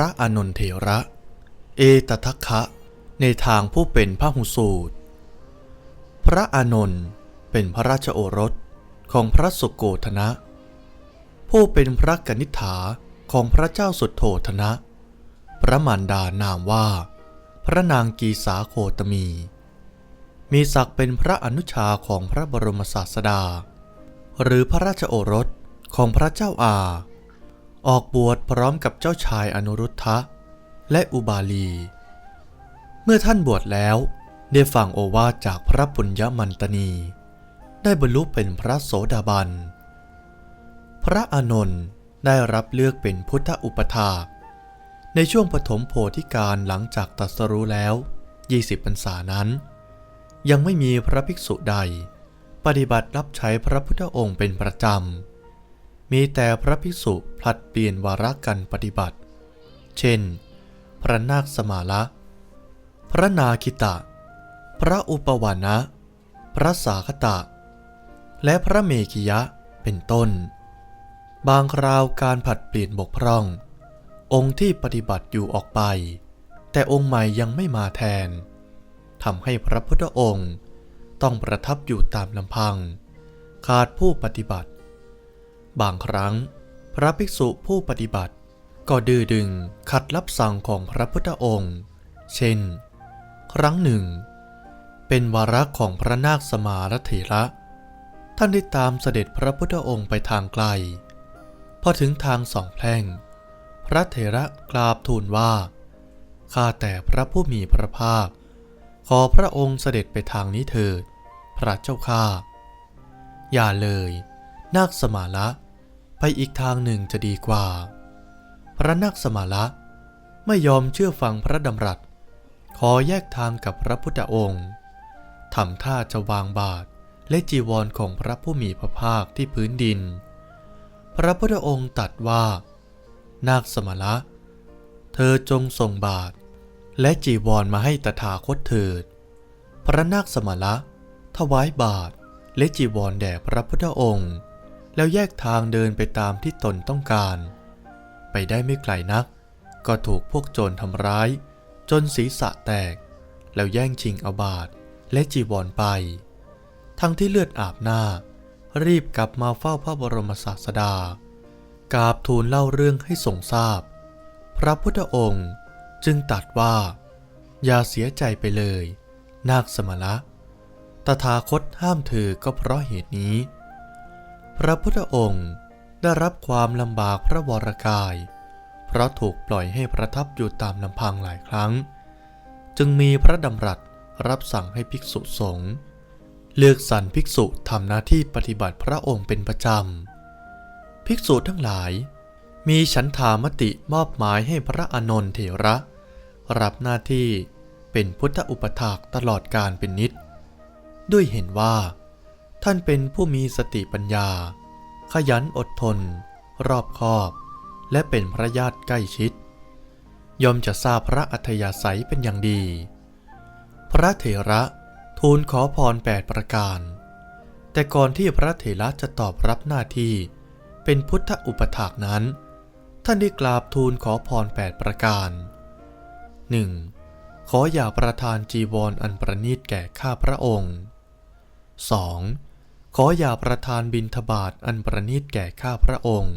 ระวัติพระอนนทเถระ เอตทัคคะ ในทางผู้เป็นพระหุสูตร พระอนนท์เป็นพระราชโอรสของพระสุโกธนะ ผู้เป็นพระกนิษฐาของพระเจ้าสุดโธธนะ พระมารดานามว่า พระนางกีสาโคตมี มีศักดิ์เป็นพระอนุชาของพระบรมศาสดา หรือพระราชโอรสของพระเจ้าอา ออกบวชพร้อมกับเจ้าชายอนุรุทธะ และอุบาลี เมื่อท่านบวชแล้วได้ฟังโอวาจากพระปุญญมันตนี ได้บรรลุเป็นพระโสดาบัน พระอานนท์ได้รับเลือกเป็นพุทธอุปถาในช่วงปฐมโพธิการหลังจากตัสรู้แล้ว 20พรรษานั้น ยังไม่มีพระภิกษุใด ปฏิบัติรับใช้พระพุทธองค์เป็นประจำ มีแต่พระภิกษุผลัดเปลี่ยนวาระกันปฏิบัติ เช่น พระนาคสมาละ พระนาคิตะ พระอุปวานะ พระสาคตะ และพระเมขิยะเป็นต้น บางคราวการผัดเปลี่ยนบกพร่อง องค์ที่ปฏิบัติอยู่ออกไป แต่องค์ใหม่ยังไม่มาแทนทำให้พระพุทธองค์ต้องประทับอยู่ตามลำพัง ขาดผู้ปฏิบัติ บางครั้ง พระภิกษุผู้ปฏิบัติ ก็ดื้อดึงขัดรับสั่งของพระพุทธองค์ เช่น ครั้งหนึ่ง เป็นวาระของพระนาคสมารเถระ ท่านได้ตามเสด็จพระพุทธองค์ไปทางไกล พอถึงทางสองแพร่ง พระเถระกราบทูลว่า ข้าแต่พระผู้มีพระภาค ขอพระองค์เสด็จไปทางนี้เถิด พระเจ้าข้าอย่าเลย นาคสมาละ ไปอีกทางหนึ่งจะดีกว่า พระนาคสมาละไม่ยอมเชื่อฟังพระดำรัส ขอแยกทางกับพระพุทธองค์ทำท่าจะวางบาทและจีวรของพระผู้มีพระภาคที่พื้นดิน พระพุทธองค์ตรัสว่า นาคสมละเธอจงส่งบาท และจีวรมาให้ตถาคตเถิด พระนาคสมละถวายบาทและจีวรแด่พระพุทธองค์ แล้วแยกทางเดินไปตามที่ตนต้องการ ไปได้ไม่ไกลนัก ก็ถูกพวกโจรทำร้าย จนศีรษะแตก แล้วแย่งชิงเอาบาทและจีวรไป ทั้งที่เลือดอาบหน้า รีบกลับมาเฝ้าพระบรมศาสดากราบทูลเล่าเรื่องให้ทรงทราบพระพุทธองค์จึงตรัสว่า อย่าเสียใจไปเลย นาคสมละตถาคตห้ามเธอก็เพราะเหตุนี้ พระพุทธองค์ได้รับความลำบากพระวรกาย เพราะถูกปล่อยให้ประทับอยู่ตามลำพังหลายครั้ง จึงมีพระดำรัสรับสั่งให้ภิกษุสงฆ์เลือกสรรภิกษุทำหน้าที่ปฏิบัติพระองค์เป็นประจำ ภิกษุทั้งหลาย มีฉันทามติมอบหมายให้พระอนนทเถระ รับหน้าที่เป็นพุทธอุปถากตลอดการเป็นนิด ด้วยเห็นว่า ท่านเป็นผู้มีสติปัญญา ขยันอดทน รอบคอบ และเป็นพระญาติใกล้ชิด ยอมจะทราบพระอัธยาศัยเป็นอย่างดี พระเถระทูลขอพรแปดประการ แต่ก่อนที่พระเถระจะตอบรับหน้าที่ เป็นพุทธอุปถากนั้น ท่านได้กราบทูลขอพรแปดประการ 1. ขออย่าประทานจีวรออันประณีตแก่ข้าพระองค์ 2. ขออย่าประทานบิณฑบาตอันประณีตแก่ข้าพระองค์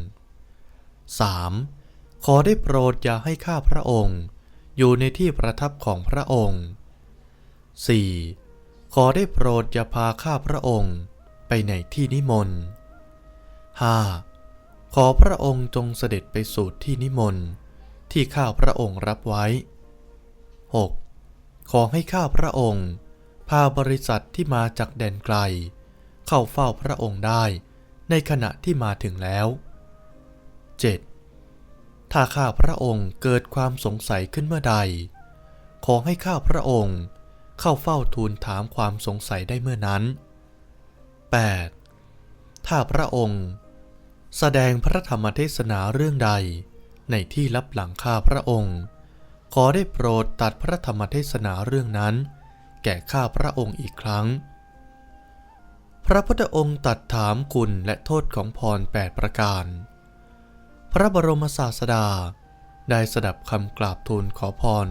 3. ขอได้โปรดอย่าให้ข้าพระองค์ อยู่ในที่ประทับของพระองค์ 4. ขอได้โปรดอย่าพาข้าพระองค์ไปในที่นิมนต์ 5. ขอพระองค์จงเสด็จไปสู่ที่นิมนต์ ที่ข้าพระองค์รับไว้ 6. ขอให้ข้าพระองค์ พาบริษัทที่มาจากแดนไกล เข้าเฝ้าพระองค์ได้ในขณะที่มาถึงแล้ว 7. ถ้าข้าพระองค์เกิดความสงสัยขึ้นเมื่อใด ขอให้ข้าพระองค์เข้าเฝ้าทูลถามความสงสัยได้เมื่อนั้น 8. ถ้าพระองค์แสดงพระธรรมเทศนาเรื่องใด ในที่รับหลังข้าพระองค์ ขอได้โปรดตัดพระธรรมเทศนาเรื่องนั้น แก่ข้าพระองค์อีกครั้ง พระพุทธองค์ตัดถามคุณและโทษของพรแปดประการ พระบรมศาสดา ได้สดับคำกราบทูลขอพร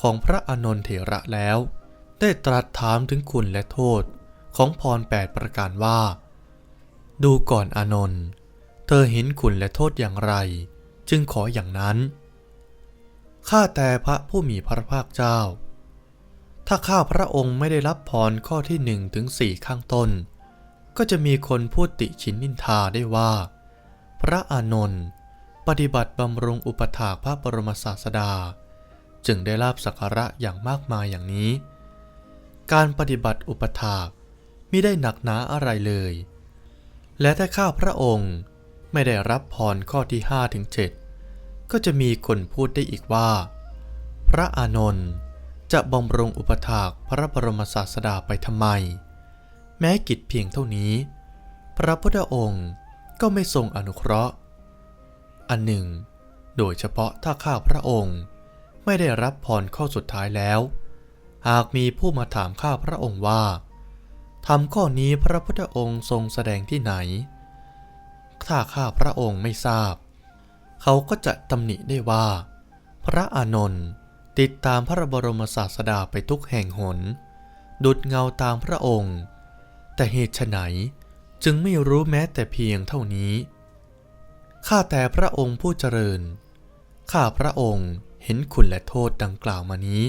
ของพระอนนทเถระแล้ว ได้ตรัสถามถึงคุณและโทษของพรแปดประการว่า ดูก่อนอนนท์เธอเห็นคุณและโทษอย่างไร จึงขออย่างนั้น ข้าแต่พระผู้มีพระภาคเจ้าถ้าข้าพระองค์ไม่ได้รับพรข้อที่หนึ่งถึงสี่ข้างต้น ก็จะมีคนพูดติชินนินทาได้ว่า พระอานนท์ปฏิบัติบำรุงอุปถากพระบรมศาสดา จึงได้ลาบสักการะอย่างมากมายอย่างนี้ การปฏิบัติอุปถากมิได้หนักหนาอะไรเลย และถ้าข้าพระองค์ไม่ได้รับพรข้อที่ห้าถึงเจ็ดก็จะมีคนพูดได้อีกว่า พระอานนท์จะบำรุงอุปถากพระบรมศาสดาไปทำไม แม้กิจเพียงเท่านี้ พระพุทธองค์ก็ไม่ทรงอนุเคราะห์ อันหนึ่ง โดยเฉพาะถ้าข้าพระองค์ไม่ได้รับพรข้อสุดท้ายแล้ว หากมีผู้มาถามข้าพระองค์ว่าทำข้อนี้พระพุทธองค์ทรงแสดงที่ไหน ถ้าข้าพระองค์ไม่ทราบ เขาก็จะตำหนิได้ว่า พระอานนท์ติดตามพระบรมศาสดาไปทุกแห่งหน ดุดเงาตามพระองค์ แต่เหตุไฉนจึงไม่รู้แม้แต่เพียงเท่านี้ ข้าแต่พระองค์ผู้เจริญ ข้าพระองค์เห็นคุณและโทษดังกล่าวมานี้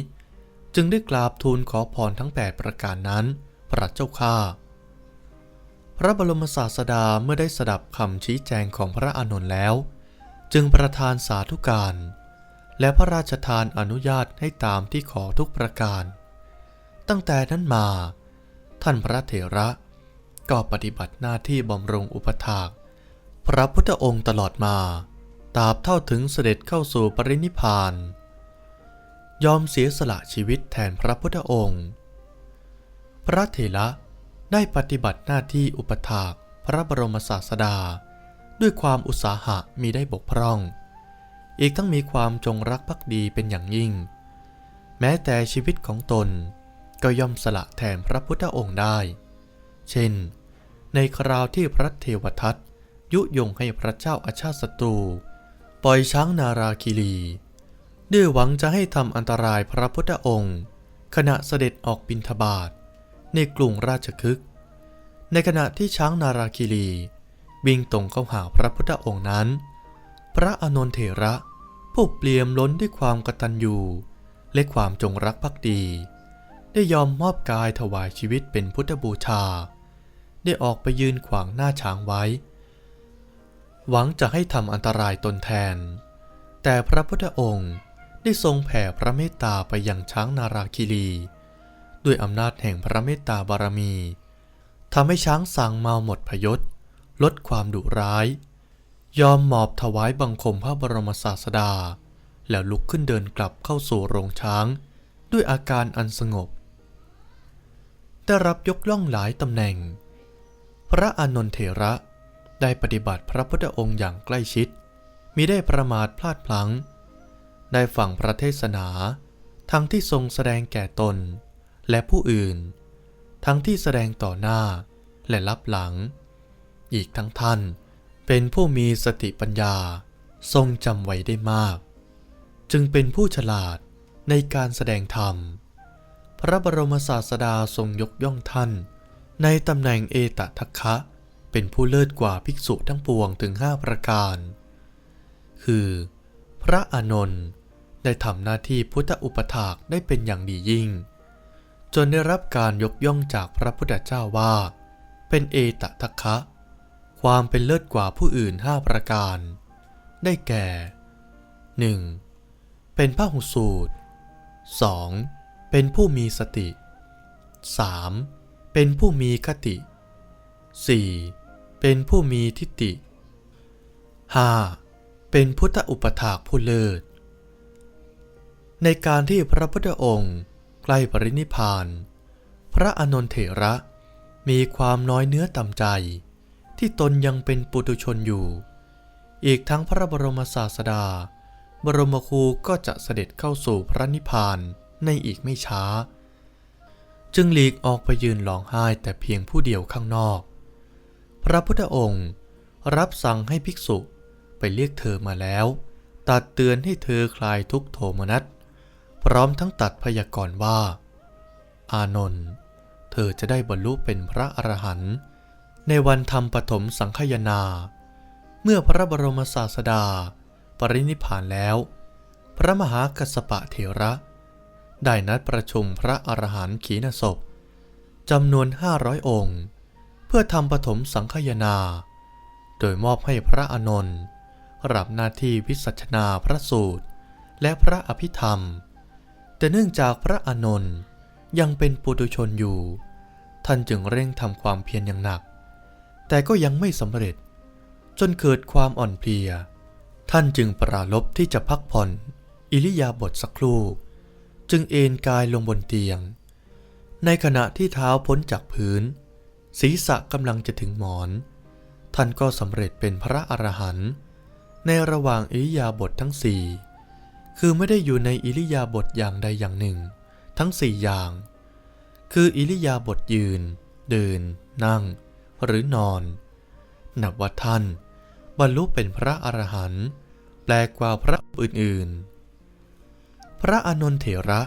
จึงได้กราบทูลขอพรทั้งแปดประการนั้น พระเจ้าข้า พระบรมศาสดาเมื่อได้สดับคำชี้แจงของพระอานนท์แล้ว จึงประทานสาธุการ และพระราชทานอนุญาตให้ตามที่ขอทุกประการ ตั้งแต่นั้นมา ท่านพระเถระ ก็ปฏิบัติหน้าที่บำรุงอุปถากพระพุทธองค์ตลอดมาตราบเท่าถึงเสด็จเข้าสู่ปรินิพาน ยอมเสียสละชีวิตแทนพระพุทธองค์ พระเถระได้ปฏิบัติหน้าที่อุปถากพระบรมศาสดา ด้วยความอุตสาหะมีได้บกพร่อง อีกทั้งมีความจงรักภักดีเป็นอย่างยิ่ง แม้แต่ชีวิตของตน ก็ย่อมสละแทนพระพุทธองค์ได้ เช่น ในคราวที่พระเทวทัตยุยงให้พระเจ้าอาชาติศัตรู ปล่อยช้างนาราคิรีด้วยหวังจะให้ทำอันตรายพระพุทธองค์ ขณะเสด็จออกบิณฑบาตในกรุงราชคฤห์ในขณะที่ช้างนาราคิรีวิ่งตรงเข้าหาพระพุทธองค์นั้น พระอานนทเถระผู้เปลี่ยมล้นด้วยความกตัญญูและความจงรักภักดี ได้ยอมมอบกายถวายชีวิตเป็นพุทธบูชา ได้ออกไปยืนขวางหน้าช้างไว้ หวังจะให้ทำอันตรายตนแทน แต่พระพุทธองค์ได้ทรงแผ่พระเมตตาไปยังช้างนาราคิรี ด้วยอำนาจแห่งพระเมตตาบารมีทำให้ช้างสั่งเมาหมดพยศ ลดความดุร้าย ยอมหมอบถวายบังคมพระบรมศาสดา แล้วลุกขึ้นเดินกลับเข้าสู่โรงช้าง ด้วยอาการอันสงบ ได้รับยกย่องหลายตำแหน่ง พระอานนทเถระได้ปฏิบัติพระพุทธองค์อย่างใกล้ชิดมิได้ประมาทพลาดพลั้ง ได้ฟังพระเทศนา ทั้งที่ทรงแสดงแก่ตน และผู้อื่น ทั้งที่แสดงต่อหน้าและรับหลัง อีกทั้งท่านเป็นผู้มีสติปัญญาทรงจำไว้ได้มาก จึงเป็นผู้ฉลาดในการแสดงธรรม พระบรมศาสดาทรงยกย่องท่าน ในตำแหน่งเอตทัคคะ เป็นผู้เลิศกว่าภิกษุทั้งปวงถึงห้าประการ คือ พระอานนท์ได้ทำหน้าที่พุทธอุปถากได้เป็นอย่างดียิ่ง จนได้รับการยกย่องจากพระพุทธเจ้าว่า เป็นเอตทัคคะ ความเป็นเลิศกว่าผู้อื่นห้าประการ ได้แก่ 1. เป็นพระหุสูตร 2. เป็นผู้มีสติ 3. เป็นผู้มีคติ 4. เป็นผู้มีทิฏฐิ 5. เป็นพุทธอุปถากผู้เลิศ ในการที่พระพุทธองค์ใกล้ปรินิพาน พระอนนทเถระมีความน้อยเนื้อต่ำใจ ที่ตนยังเป็นปุถุชนอยู่ อีกทั้งพระบรมศาสดา บรมครูก็จะเสด็จเข้าสู่พระนิพพาน ในอีกไม่ช้า จึงหลีกออกไปยืนร้องไห้แต่เพียงผู้เดียวข้างนอก พระพุทธองค์รับสั่งให้ภิกษุไปเรียกเธอมาแล้ว ตัดเตือนให้เธอคลายทุกโทมนัส พร้อมทั้งตัดพยากรณ์ว่า อานนท์เธอจะได้บรรลุเป็นพระอรหันต์ในวันทำปฐมสังฆยนา เมื่อพระบรมศาสดา ปรินิพพานแล้ว พระมหากัสสปะเถระ ได้นัดประชุมพระอรหันต์ขีณศพจำนวน 500 องค์ เพื่อทำปฐมสังฆยนา โดยมอบให้พระอานนท์รับหน้าที่วิสัชนาพระสูตร และพระอภิธรรม แต่เนื่องจากพระอานนท์ยังเป็นปุถุชนอยู่ ท่านจึงเร่งทำความเพียรอย่างหนัก แต่ก็ยังไม่สำเร็จ จนเกิดความอ่อนเพลีย ท่านจึงปราลบที่จะพักผ่อน อิริยาบถสักครู่ จึงเอนกายลงบนเตียง ในขณะที่เท้าพ้นจากพื้น ศีรษะกำลังจะถึงหมอน ท่านก็สำเร็จเป็นพระอรหันต์ในระหว่างอิริยาบถททั้งสี่คือไม่ได้อยู่ในอิริยาบถอย่างใดอย่างหนึ่ง ทั้งสี่อย่าง คืออิริยาบถยืน เดิน นั่ง หรือนอน นับว่าท่าน บรรลุเป็นพระอรหันต์แปลกว่าพระอื่นๆ พระอนนทเถระ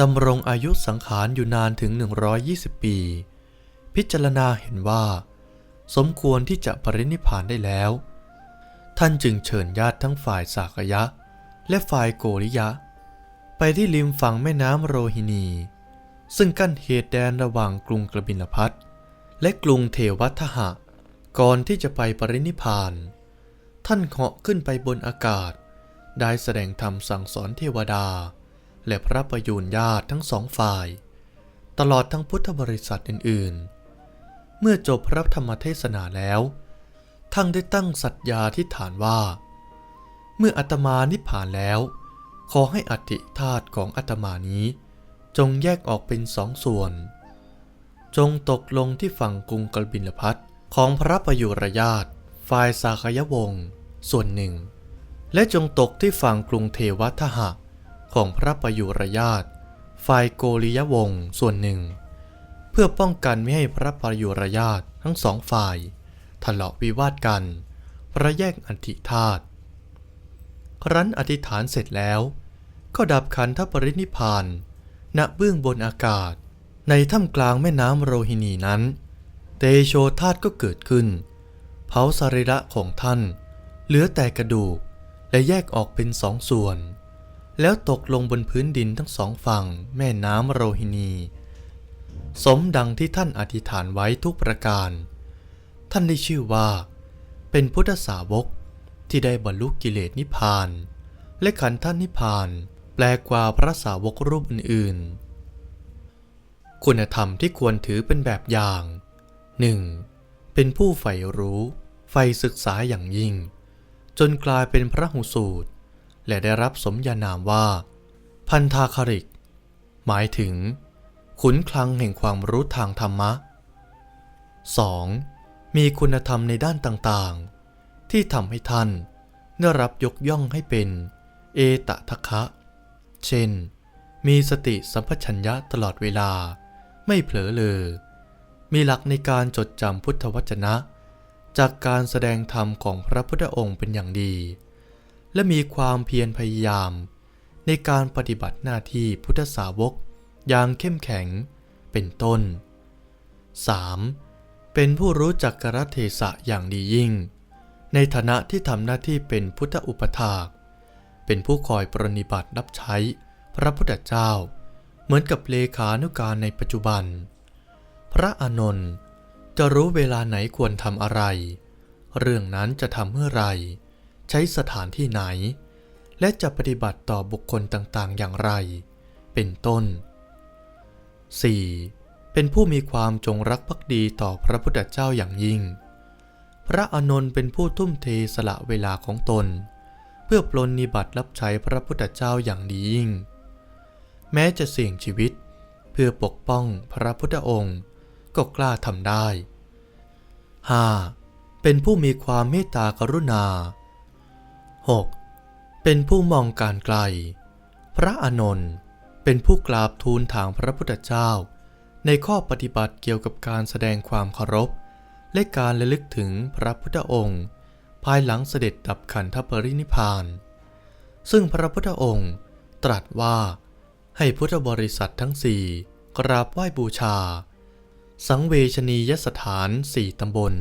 ดำรงอายุสังขารอยู่นานถึง 120 ปี พิจารณาเห็นว่า สมควรที่จะปรินิพพานได้แล้ว ท่านจึงเชิญญาติทั้งฝ่ายสากยะ และฝ่ายโกริยะ ไปที่ริมฝั่งแม่น้ำโรฮินี ซึ่งกั้นเขตแดนระหว่างกรุงกระบิลพัทและกรุงเทวัทหะ ก่อนที่จะไปปรินิพพาน ท่านเหาะขึ้นไปบนอากาศ ได้แสดงธรรมสั่งสอนเทวดา และพระประยูนญาติทั้งสองฝ่าย ตลอดทั้งพุทธบริษัทอื่นๆ เมื่อจบพระธรรมเทศนาแล้วท่านได้ตั้งสัตยาธิฐานว่า เมื่ออาตมานิพพานแล้ว ขอให้อัฐิธาตุของอาตมานี้ จงแยกออกเป็นสองส่วน จงตกลงที่ฝั่งกรุงกบินลพัทของพระประยุรญาติฝ่ายสาคยวงศ์ส่วนหนึ่ง และจงตกที่ฝั่งกรุงเทวทหะ ของพระประยุรญาตฝ่ายโกริยวงศ์ส่วนหนึ่ง เพื่อป้องกันไม่ให้พระประยุรญาตทั้งสองฝ่ายทะเลาะวิวาทกันพระแยกอันติธาตครั้นอธิษฐานเสร็จแล้ว ก็ดับขันธปรินิพานณเบื้องบนอากาศ ในถ้ำกลางแม่น้ำโรฮินีนั้น เตโชธาตก็เกิดขึ้น เผาสรีระของท่าน เหลือแต่กระดูก และแยกออกเป็นสองส่วน แล้วตกลงบนพื้นดินทั้งสองฝั่งแม่น้ำโรฮินี สมดังที่ท่านอธิษฐานไว้ทุกประการ ท่านได้ชื่อว่า เป็นพุทธสาวกที่ได้บรรลุกิเลสนิพพาน และขันท่านนิพพาน แปลกว่าพระสาวกรูปอื่นๆ คุณธรรมที่ควรถือเป็นแบบอย่าง 1. เป็นผู้ใฝ่รู้ ใฝ่ศึกษาอย่างยิ่ง จนกลายเป็นพระหูสูตร และได้รับสมญานามว่า พันธาคาริก หมายถึง ขุนคลังแห่งความรู้ทางธรรมะ 2. มีคุณธรรมในด้านต่างๆ ที่ทำให้ท่านได้รับยกย่องให้เป็น เอตทัคคะ เช่น มีสติสัมปชัญญะตลอดเวลา ไม่เผลอเลยมีหลักในการจดจำพุทธวจนะ จากการแสดงธรรมของพระพุทธองค์เป็นอย่างดี และมีความเพียรพยายาม ในการปฏิบัติหน้าที่พุทธสาวกอย่างเข้มแข็งเป็นต้น 3. เป็นผู้รู้จักกรเทศะอย่างดียิ่ง ในฐานะที่ทำหน้าที่เป็นพุทธอุปถาก เป็นผู้คอยปรนิบัติรับใช้พระพุทธเจ้า เหมือนกับเลขานุการในปัจจุบัน พระอานนท์ จะรู้เวลาไหนควรทำอะไร เรื่องนั้นจะทำเมื่อไร ใช้สถานที่ไหน และจะปฏิบัติต่อบุคคลต่างๆ อย่างไร เป็นต้น 4. เป็นผู้มีความจงรักภักดีต่อพระพุทธเจ้าอย่างยิ่ง พระอนนท์เป็นผู้ทุ่มเทสละเวลาของตน เพื่อปลนนิบัติรับใช้พระพุทธเจ้าอย่างดียิ่ง แม้จะเสี่ยงชีวิต เพื่อปกป้องพระพุทธองค์ ก็กล้าทำได้ 5. เป็นผู้มีความเมตตากรุณา 6. เป็นผู้มองการไกล พระอานนท์เป็นผู้กราบทูลถามพระพุทธเจ้า ในข้อปฏิบัติเกี่ยวกับการแสดงความเคารพ และการระลึกถึงพระพุทธองค์ ภายหลังเสด็จดับขันธปรินิพาน ซึ่งพระพุทธองค์ตรัสว่าให้พุทธบริษัททั้งสี่กราบไหว้บูชา สังเวชนียสถาน 4 ตำบล